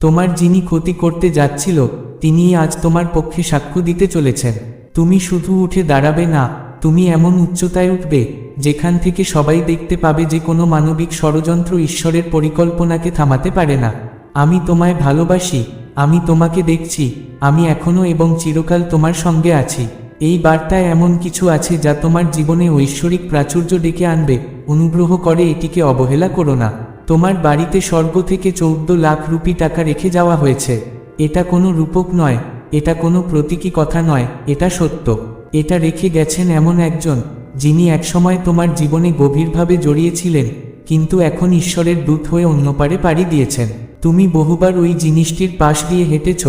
তোমার যিনি ক্ষতি করতে যাচ্ছিল, তিনিই আজ তোমার পক্ষে সাক্ষ্য দিতে চলেছেন। তুমি শুধু উঠে দাঁড়াবে না, তুমি এমন উচ্চতায় উঠবে, যেখান থেকে সবাই দেখতে পাবে যে কোনো মানবিক ষড়যন্ত্র ঈশ্বরের পরিকল্পনাকে থামাতে পারে না। আমি তোমায় ভালোবাসি, আমি তোমাকে দেখছি, আমি এখনও এবং চিরকাল তোমার সঙ্গে আছি। এই বার্তায় এমন কিছু আছে যা তোমার জীবনে ঐশ্বরিক প্রাচুর্য ডেকে আনবে, অনুগ্রহ করে এটিকে অবহেলা করো না। তোমার বাড়িতে স্বর্গ থেকে চৌদ্দ লাখ রুপি টাকা রেখে যাওয়া হয়েছে। এটা কোনো রূপক নয়, এটা কোনো প্রতীকী কথা নয়, এটা সত্য। এটা রেখে গেছেন এমন একজন, যিনি একসময় তোমার জীবনে গভীরভাবে জড়িয়েছিলেন, কিন্তু এখন ঈশ্বরের দূত হয়ে অন্য পারে পাড়ি দিয়েছেন। তুমি বহুবার ওই জিনিসটির পাশ দিয়ে হেঁটেছ,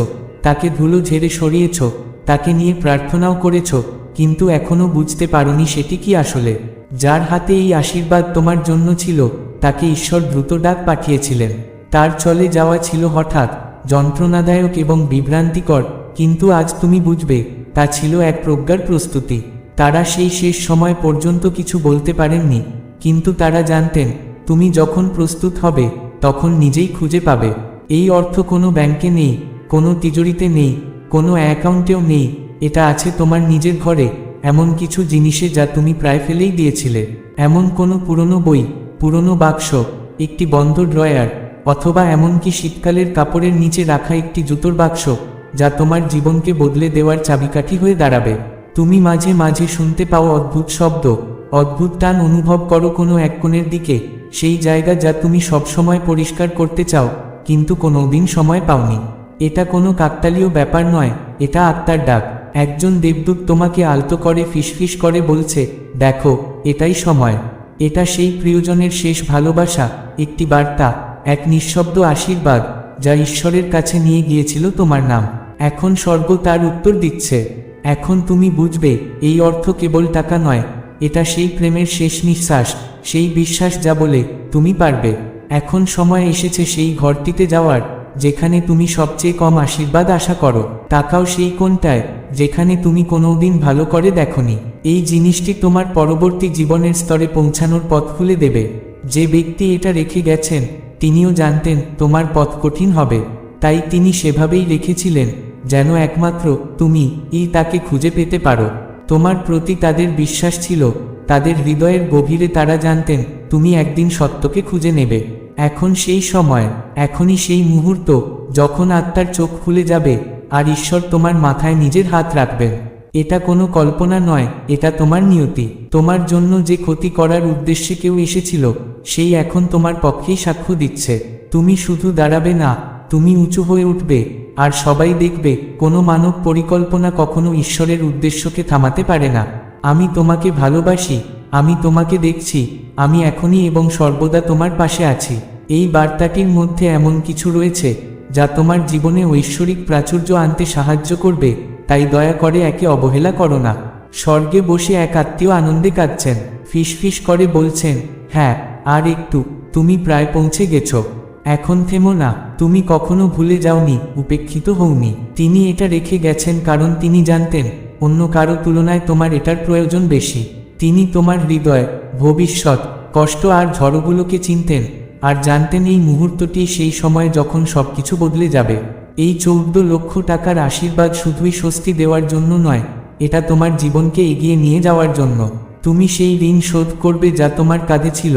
তাকে ধুলো ঝেড়ে সরিয়েছ, তাকে নিয়ে প্রার্থনাও করেছ, কিন্তু এখনও বুঝতে পারোনি সেটি কি আসলে। যার হাতে এই আশীর্বাদ তোমার জন্য ছিল তাকে ঈশ্বর দ্রুত ডাক পাঠিয়েছিলেন। তার চলে যাওয়া ছিল হঠাৎ, যন্ত্রণাদায়ক এবং বিভ্রান্তিকর, কিন্তু আজ তুমি বুঝবে, তা ছিল এক প্রজ্ঞার প্রস্তুতি। তারা সেই শেষ সময় পর্যন্ত কিছু বলতে পারেননি, কিন্তু তারা জানতেন, তুমি যখন প্রস্তুত হবে, তখন নিজেই খুঁজে পাবে। এই অর্থ কোনো ব্যাংকে নেই, কোনো তিজুরিতে নেই, কোনো অ্যাকাউন্টেও নেই, এটা আছে তোমার নিজের ঘরে, এমন কিছু জিনিসে যা তুমি প্রায় ফেলেই দিয়েছিলে। এমন কোনো পুরনো বই পুরনো বাক্স, একটি বন্ধ ড্রয়ার, অথবা এমনকি শীতকালের কাপড়ের নিচে রাখা একটি জুতোর বাক্স, যা তোমার জীবনকে বদলে দেওয়ার চাবিকাঠি হয়ে দাঁড়াবে। তুমি মাঝে মাঝে শুনতে পাও অদ্ভুত শব্দ, অদ্ভুত টান অনুভব করো কোনো এক কোণের দিকে, সেই জায়গা যা তুমি সবসময় পরিষ্কার করতে চাও, কিন্তু কোনো দিন সময় পাওনি। এটা কোনো কাকতালীয় ব্যাপার নয়, এটা আত্মার ডাক। একজন দেবদূত তোমাকে আলতো করে ফিসফিস করে বলছে, দেখো, এটাই সময়। এটা সেই প্রিয়জনের শেষ ভালোবাসা, একটি বার্তা, এক নিঃশব্দ আশীর্বাদ, যা ঈশ্বরের কাছে নিয়ে গিয়েছিল তোমার নাম। এখন স্বর্গ তার উত্তর দিচ্ছে। এখন তুমি বুঝবে, এই অর্থ কেবল টাকা নয়, এটা সেই প্রেমের শেষ নিঃশ্বাস, সেই বিশ্বাস যা বলে, তুমি পারবে। এখন সময় এসেছে সেই ঘরটিতে যাওয়ার। যেখানে তুমি সবচেয়ে কম আশীর্বাদ আশা করো টাকাও সেই কোনটায়, যেখানে তুমি কোনোদিন ভালো করে দেখনি। এই জিনিসটি তোমার পরবর্তী জীবনের স্তরে পৌঁছানোর পথ খুলে দেবে। যে ব্যক্তি এটা রেখে গেছেন, তিনিও জানতেন তোমার পথ কঠিন হবে। তাই তিনি সেভাবেই রেখেছিলেন, যেন একমাত্র তুমি ই তাকে খুঁজে পেতে পারো। তোমার প্রতি তাদের বিশ্বাস ছিল, তাদের হৃদয়ের গভীরে তারা জানতেন, তুমি একদিন সত্যকে খুঁজে নেবে। এখন সেই সময়, এখনই সেই মুহূর্ত, যখন আত্মার চোখ খুলে যাবে, আর ঈশ্বর তোমার মাথায় নিজের হাত রাখবেন। এটা কোনো কল্পনা নয়, এটা তোমার নিয়তি। তোমার জন্য যে ক্ষতি করার উদ্দেশ্যে কেউ এসেছিল, সেই এখন তোমার পক্ষেই সাক্ষ্য দিচ্ছে। তুমি শুধু দাঁড়াবে না, তুমি উঁচু হয়ে উঠবে, আর সবাই দেখবে, কোনো মানব পরিকল্পনা কখনো ঈশ্বরের উদ্দেশ্যকে থামাতে পারে না। আমি তোমাকে ভালোবাসি আমি তোমাকে দেখছি, আমি এখনই এবং সর্বদা তোমার পাশে আছি। এই বার্তাটির মধ্যে এমন কিছু রয়েছে, যা তোমার জীবনে ঐশ্বরিক প্রাচুর্য আনতে সাহায্য করবে, তাই দয়া করে একে অবহেলা করো না। স্বর্গে বসে এক আত্মীয় আনন্দে কাঁদছেন ফিসফিস করে বলছেন হ্যাঁ আর একটু, তুমি প্রায় পৌঁছে গেছ। এখন থেমো না, তুমি কখনো ভুলে যাওনি, উপেক্ষিত হওনি। তিনি এটা রেখে গেছেন কারণ তিনি জানতেন, অন্য কারও তুলনায় তোমার এটার প্রয়োজন বেশি। তিনি তোমার হৃদয়, ভবিষ্যৎ, কষ্ট আর ঝড়গুলোকে চিনতেন, আর জানতেন এই মুহূর্তটি সেই সময় যখন সবকিছু বদলে যাবে। এই চৌদ্দ লক্ষ টাকার আশীর্বাদ শুধুই স্বস্তি দেওয়ার জন্য নয়, এটা তোমার জীবনকে এগিয়ে নিয়ে যাওয়ার জন্য। তুমি সেই ঋণ শোধ করবে যা তোমার কাঁধে ছিল,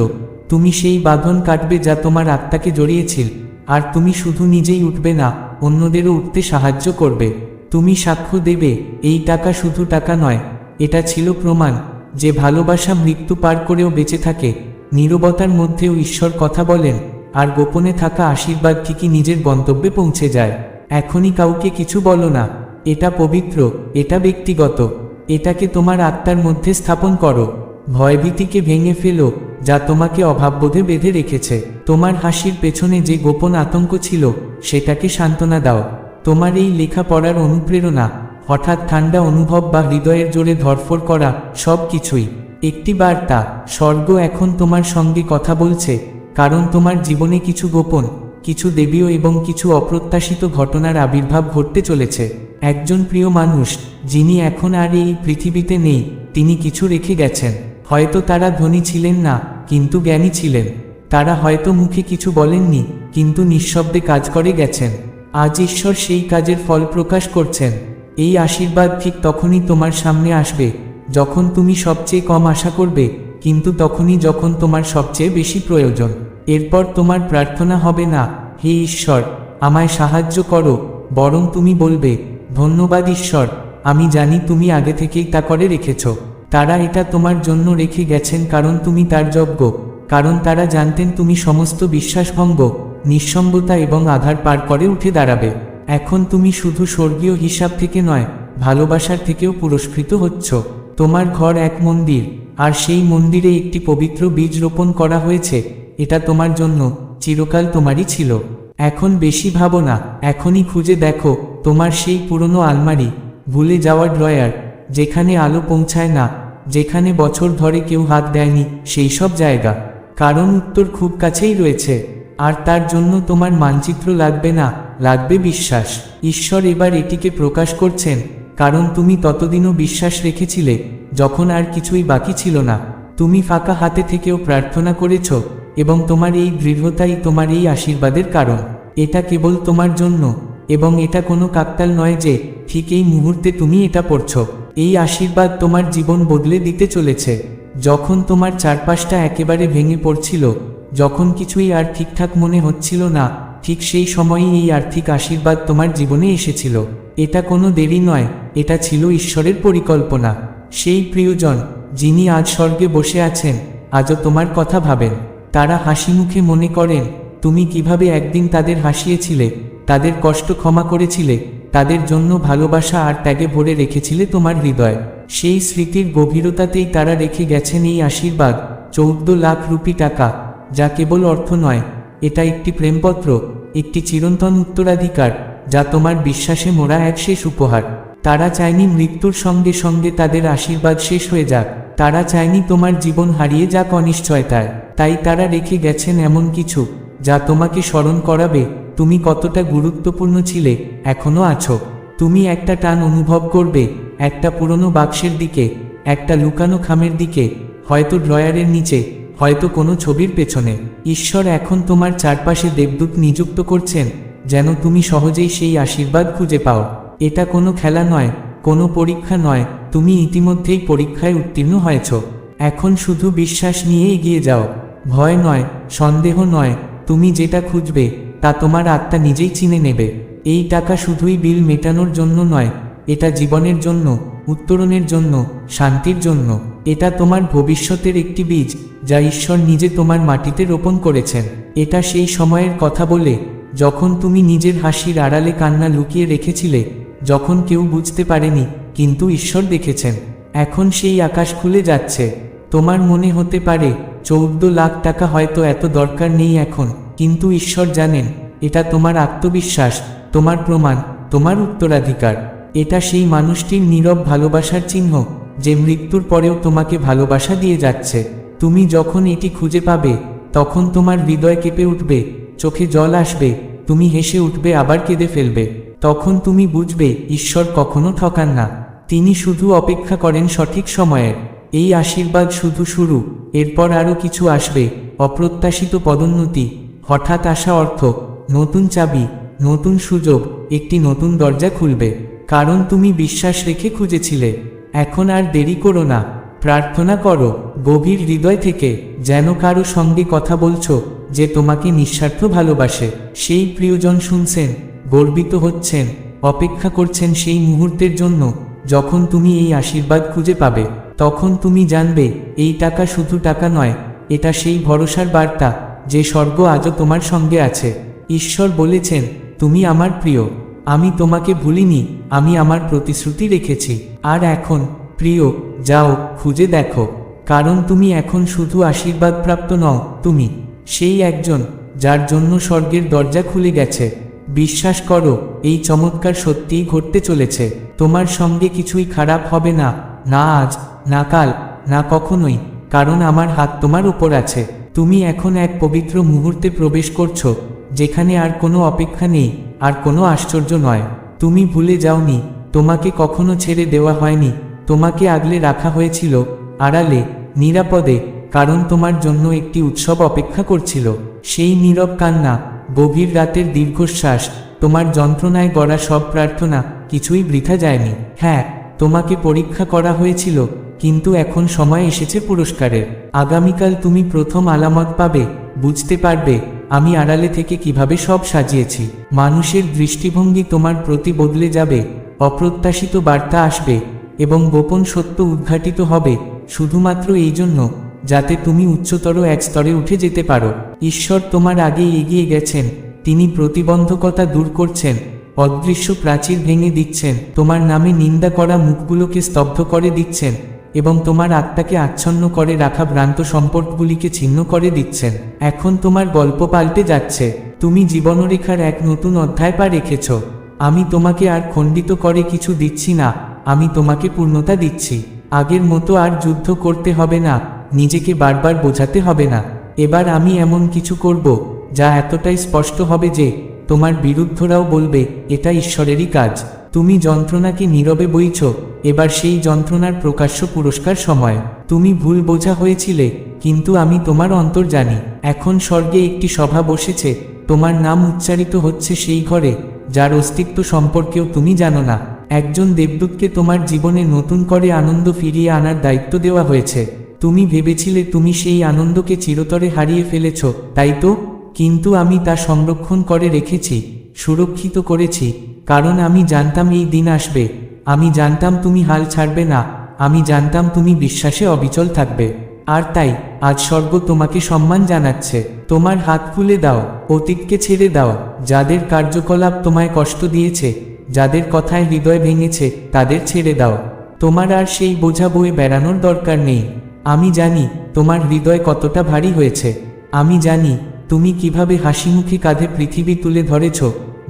তুমি সেই বাঁধন কাটবে যা তোমার আত্মাকে জড়িয়েছিল, আর তুমি শুধু নিজেই উঠবে না, অন্যদেরও উঠতে সাহায্য করবে। তুমি সাক্ষ্য দেবে, এই টাকা শুধু টাকা নয়, এটা ছিল প্রমাণ যে ভালোবাসা মৃত্যু পার করেও বেঁচে থাকে, নীরবতার মধ্যেও ঈশ্বর কথা বলেন, আর গোপনে থাকা আশীর্বাদ ঠিকই নিজের গন্তব্যে পৌঁছে যায়? এখনই কাউকে কিছু বলো না, এটা পবিত্র, এটা ব্যক্তিগত, এটাকে তোমার আত্মার মধ্যে স্থাপন করো। ভয়ভীতিকে ভেঙে ফেলো, যা তোমাকে অভাববোধে বেঁধে রেখেছে। তোমার হাসির পেছনে যে গোপন আতঙ্ক ছিল, সেটাকে সান্ত্বনা দাও। তোমার এই লেখা পড়ার অনুপ্রেরণা হঠাৎ ঠান্ডা অনুভব বা হৃদয়ের জোরে ধরফর করা সব কিছুই। একটি বার্তা, স্বর্গ এখন তোমার সঙ্গে কথা বলছে, কারণ তোমার জীবনে কিছু গোপন, কিছু দেবীয় এবং কিছু অপ্রত্যাশিত ঘটনার আবির্ভাব ঘটতে চলেছে। একজন প্রিয় মানুষ, যিনি এখন আর এই পৃথিবীতে নেই, তিনি কিছু রেখে গেছেন। হয়তো তারা ধনী ছিলেন না, কিন্তু জ্ঞানী ছিলেন। তারা হয়তো মুখে কিছু বলেননি, কিন্তু নিঃশব্দে কাজ করে গেছেন। আজ ঈশ্বর সেই কাজের ফল প্রকাশ করছেন। এই আশীর্বাদ ঠিক তখনই তোমার সামনে আসবে, যখন তুমি সবচেয়ে কম আশা করবে, কিন্তু তখনই যখন তোমার সবচেয়ে বেশি প্রয়োজন। এরপর তোমার প্রার্থনা হবে না, হে ঈশ্বর, আমায় সাহায্য করো, বরং তুমি বলবে, ধন্যবাদ ঈশ্বর, আমি জানি তুমি আগে থেকেই তা করে রেখেছ। তারা এটা তোমার জন্য রেখে গেছেন কারণ তুমি তার যোগ্য, কারণ তারা জানতেন তুমি সমস্ত বিশ্বাসভঙ্গ, নিঃসঙ্গতা এবং আধার পার করে উঠে দাঁড়াবে। এখন তুমি শুধু স্বর্গীয় হিসাব থেকে নয়, ভালোবাসার থেকেও পুরস্কৃত হচ্ছ। তোমার ঘর এক মন্দির, আর সেই মন্দিরে একটি পবিত্র বীজ রোপণ করা হয়েছে। এটা তোমার জন্য, চিরকাল তোমারই ছিল। এখন বেশি ভাবো না, এখনই খুঁজে দেখো তোমার সেই পুরনো আলমারি, ভুলে যাওয়া ড্রয়ার, যেখানে আলো পৌঁছায় না, যেখানে বছর ধরে কেউ হাত দেয়নি, সেই সব জায়গা। কারণ উত্তর খুব কাছেই রয়েছে। আর তার জন্য তোমার মানচিত্র লাগবে না, লাগবে বিশ্বাস। ঈশ্বর এবার এটিকে প্রকাশ করছেন, কারণ তুমি ততদিনও বিশ্বাস রেখেছিলে, যখন আর কিছুই বাকি ছিল না। তুমি ফাঁকা হাতে থেকেও প্রার্থনা করেছ, এবং তোমার এই দৃঢ়তাই তোমার এই আশীর্বাদের কারণ। এটা কেবল তোমার জন্য, এবং এটা কোনো কাকতাল নয় যে, ঠিক এই মুহূর্তে তুমি এটা পড়ছ। এই আশীর্বাদ তোমার জীবন বদলে দিতে চলেছে। যখন তোমার চারপাশটা একেবারে ভেঙে পড়ছিল যখন কিছুই আর ঠিকঠাক মনে হচ্ছিল না, ঠিক সেই সময়ই এই আর্থিক আশীর্বাদ তোমার জীবনে এসেছিল। এটা কোনো দেরি নয়, এটা ছিল ঈশ্বরের পরিকল্পনা। সেই প্রিয়জন, যিনি আজ স্বর্গে বসে আছেন, আজও তোমার কথা ভাবেন। তারা হাসি মুখে মনে করেন, তুমি কীভাবে একদিন তাদের হাসিয়েছিলে, তাদের কষ্ট ক্ষমা করেছিলে, তাদের জন্য ভালোবাসা আর ত্যাগে ভরে রেখেছিলে তোমার হৃদয়। সেই স্মৃতির গভীরতাতেই তারা রেখে গেছেন এই আশীর্বাদ, চৌদ্দ লাখ রুপি টাকা। যা কেবল অর্থ নয়, এটা একটি প্রেমপত্র, একটি চিরন্তন উত্তরাধিকার, যা তোমার বিশ্বাসে মোড়া এক শেষ উপহার। তারা চায়নি মৃত্যুর সঙ্গে সঙ্গে তাদের আশীর্বাদ শেষ হয়ে যাক। তারা চায়নি তোমার জীবন হারিয়ে যাক অনিশ্চয়তায়। তাই তারা রেখে গেছেন এমন কিছু, যা তোমাকে স্মরণ করাবে, তুমি কতটা গুরুত্বপূর্ণ ছিলে, এখনও আছো। তুমি একটা টান অনুভব করবে, একটা পুরনো বাক্সের দিকে, একটা লুকানো খামের দিকে, হয়তো ড্রয়ারের নিচে। হয়তো কোনো ছবির পেছনে, ঈশ্বর এখন তোমার চারপাশে দেবদূত নিযুক্ত করছেন, যেন তুমি সহজেই সেই আশীর্বাদ খুঁজে পাও। এটা কোনো খেলা নয়, কোনো পরীক্ষা নয়, তুমি ইতিমধ্যেই পরীক্ষায় উত্তীর্ণ হয়েছ। এখন শুধু বিশ্বাস নিয়ে এগিয়ে যাও। ভয় নয়, সন্দেহ নয়, তুমি যেটা খুঁজবে, তা তোমার আত্মা নিজেই চিনে নেবে। এই টাকা শুধুই বিল মেটানোর জন্য নয়, এটা জীবনের জন্য, উত্তরণের জন্য, শান্তির জন্য। এটা তোমার ভবিষ্যতের একটি বীজ, যা ঈশ্বর নিজে তোমার মাটিতে রোপণ করেছেন। এটা সেই সময়ের কথা বলে, যখন তুমি নিজের হাসির আড়ালে কান্না লুকিয়ে রেখেছিলে, যখন কেউ বুঝতে পারেনি, কিন্তু ঈশ্বর দেখেছেন। এখন সেই আকাশ খুলে যাচ্ছে। তোমার মনে হতে পারে, চৌদ্দ লাখ টাকা হয়তো এত দরকার নেই এখন, কিন্তু ঈশ্বর জানেন, এটা তোমার আত্মবিশ্বাস, তোমার প্রমাণ, তোমার উত্তরাধিকার। এটা সেই মানুষটির নীরব ভালোবাসার চিহ্ন। যে মৃত্যুর পরেও তোমাকে ভালোবাসা দিয়ে যাচ্ছে। তুমি যখন এটি খুঁজে পাবে, তখন তোমার হৃদয় কেঁপে উঠবে, চোখে জল আসবে, তুমি হেসে উঠবে, আবার কেঁদে ফেলবে। তখন তুমি বুঝবে, ঈশ্বর কখনো ঠকান না। তিনি শুধু অপেক্ষা করেন সঠিক সময়ের। এই আশীর্বাদ শুধু শুরু, এরপর আরও কিছু আসবে, অপ্রত্যাশিত পদোন্নতি। হঠাৎ আসা অর্থ, নতুন চাবি, নতুন সুযোগ, একটি নতুন দরজা খুলবে। কারণ তুমি বিশ্বাস রেখে খুঁজেছিলে। এখন আর দেরি করো না। প্রার্থনা করো, গভীর হৃদয় থেকে যেন কারও সঙ্গে কথা বলছো যে তোমাকে নিঃস্বার্থ ভালোবাসে। সেই প্রিয়জন শুনছেন, গর্বিত হচ্ছেন, অপেক্ষা করছেন সেই মুহূর্তের জন্য। যখন তুমি এই আশীর্বাদ খুঁজে পাবে, তখন তুমি জানবে, এই টাকা শুধু টাকা নয়, এটা সেই ভরসার বার্তা যে স্বর্গ আজও তোমার সঙ্গে আছে। ঈশ্বর বলেছেন, তুমি আমার প্রিয়। আমি তোমাকে ভুলিনি, আমি আমার প্রতিশ্রুতি রেখেছি। আর এখন, প্রিয়, যাও, খুঁজে দেখো। কারণ তুমি এখন শুধু আশীর্বাদপ্রাপ্ত নও, তুমি, সেই একজন, যার জন্য স্বর্গের দরজা খুলে গেছে। বিশ্বাস করো, এই চমৎকার সত্যিই ঘটতে চলেছে। তোমার সঙ্গে কিছুই খারাপ হবে না না আজ, না কাল, না কখনোই, কারণ আমার হাত তোমার উপর আছে। তুমি এখন এক পবিত্র মুহূর্তে প্রবেশ করছ যেখানে আর কোনো অপেক্ষা নেই, আর কোনো আশ্চর্য নয়। তুমি ভুলে যাওনি, তোমাকে কখনো ছেড়ে দেওয়া হয়নি, তোমাকে আগলে রাখা হয়েছিল, আড়ালে, নিরাপদে, কারণ তোমার জন্য একটি উৎসব অপেক্ষা করছিল। সেই নীরব কান্না, গভীর রাতের দীর্ঘশ্বাস, তোমার যন্ত্রণায় গড়া সব প্রার্থনা, কিছুই বৃথা যায়নি। হ্যাঁ তোমাকে পরীক্ষা করা হয়েছিল, কিন্তু এখন সময় এসেছে পুরস্কারের। আগামীকাল তুমি প্রথম আলামত পাবে, বুঝতে পারবে আমি আড়ালে থেকে কীভাবে সব সাজিয়েছি? মানুষের দৃষ্টিভঙ্গি তোমার প্রতি বদলে যাবে, অপ্রত্যাশিত বার্তা আসবে, এবং গোপন সত্য উদ্ঘাটিত হবে, শুধুমাত্র এই জন্য যাতে তুমি উচ্চতর এক স্তরে উঠে যেতে পারো। ঈশ্বর তোমার আগে এগিয়ে গেছেন, তিনি প্রতিবন্ধকতা দূর করছেন, অদৃশ্য প্রাচীর ভেঙে দিচ্ছেন, তোমার নামে নিন্দা করা মুখগুলোকে স্তব্ধ করে দিচ্ছেন। এবং তোমার আত্মাকে আচ্ছন্ন করে রাখা ভ্রান্ত সম্পর্কগুলিকে ছিন্ন করে দিচ্ছেন। এখন তোমার গল্প পাল্টে যাচ্ছে। তুমি জীবনরেখার এক নতুন অধ্যায় পা রেখেছ। আমি তোমাকে আর খণ্ডিত করে কিছু দিচ্ছি না। আমি তোমাকে পূর্ণতা দিচ্ছি। আগের মতো আর যুদ্ধ করতে হবে না। নিজেকে বারবার বোঝাতে হবে না। এবার আমি এমন কিছু করব, যা এতটাই স্পষ্ট হবে যে, তোমার বিরুদ্ধরাও বলবে, এটা ঈশ্বরেরই কাজ। তুমি যন্ত্রণাকে নীরবে বইছ। এবার সেই যন্ত্রণার প্রকাশ্য পুরস্কার সময়। তুমি ভুল বোঝা হয়েছিলে, কিন্তু আমি তোমার অন্তর জানি। এখন স্বর্গে একটি সভা বসেছে, তোমার নাম উচ্চারিত হচ্ছে সেই ঘরে, যার অস্তিত্ব সম্পর্কেও তুমি জানো না। একজন দেবদূতকে তোমার জীবনে নতুন করে আনন্দ ফিরিয়ে আনার দায়িত্ব দেওয়া হয়েছে। তুমি ভেবেছিলে তুমি সেই আনন্দকে চিরতরে হারিয়ে ফেলেছ, তাই তো? কিন্তু আমি তা সংরক্ষণ করে রেখেছি, সুরক্ষিত করেছি, কারণ আমি জানতাম এই দিন আসবে। আমি জানতাম তুমি হাল ছাড়বে না, আমি জানতাম তুমি বিশ্বাসে অবিচল থাকবে। আর তাই, আজ স্বর্গ তোমাকে সম্মান জানাচ্ছে। তোমার হাত খুলে দাও, অতীতকে ছেড়ে দাও, যাদের কার্যকলাপ তোমায় কষ্ট দিয়েছে, যাদের কথায় হৃদয় ভেঙেছে, তাদের ছেড়ে দাও। তোমার আর সেই বোঝা বয়ে বেড়ানোর দরকার নেই। আমি জানি তোমার হৃদয় কতটা ভারী হয়েছে। আমি জানি তুমি কীভাবে হাসিমুখী কাঁধে পৃথিবী তুলে ধরেছ,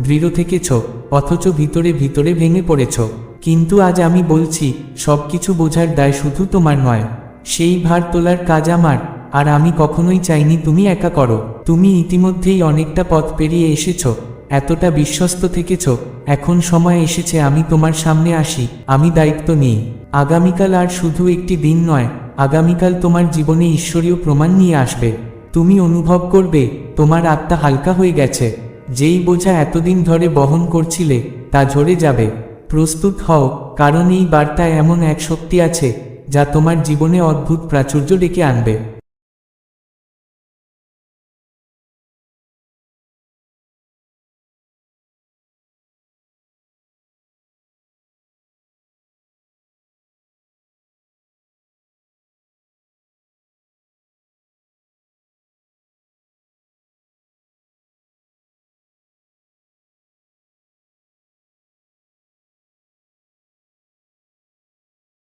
দৃঢ় থেকেছ, অথচ ভিতরে ভিতরে ভেঙে পড়েছ। কিন্তু আজ আমি বলছি সব কিছু বোঝার দায় শুধু তোমার নয়। সেই ভার তোলার কাজ আমার, আর আমি কখনোই চাইনি তুমি একা করো। তুমি ইতিমধ্যেই অনেকটা পথ পেরিয়ে এসেছ, এতটা বিশ্বস্ত থেকেছ, এখন সময় এসেছে আমি তোমার সামনে আসি, আমি দায়িত্ব নিই। আগামীকাল আর শুধু একটি দিন নয়, আগামীকাল তোমার জীবনে ঈশ্বরীয় প্রমাণ নিয়ে আসবে। তুমি অনুভব করবে, তোমার আত্মা হালকা হয়ে গেছে। যেই বোঝা এতদিন ধরে বহন করছিলে, তা ঝরে যাবে। প্রস্তুত হও, কারণ এই বার্তায় এমন এক শক্তি আছে, যা তোমার জীবনে অদ্ভুত প্রাচুর্য ডেকে আনবে।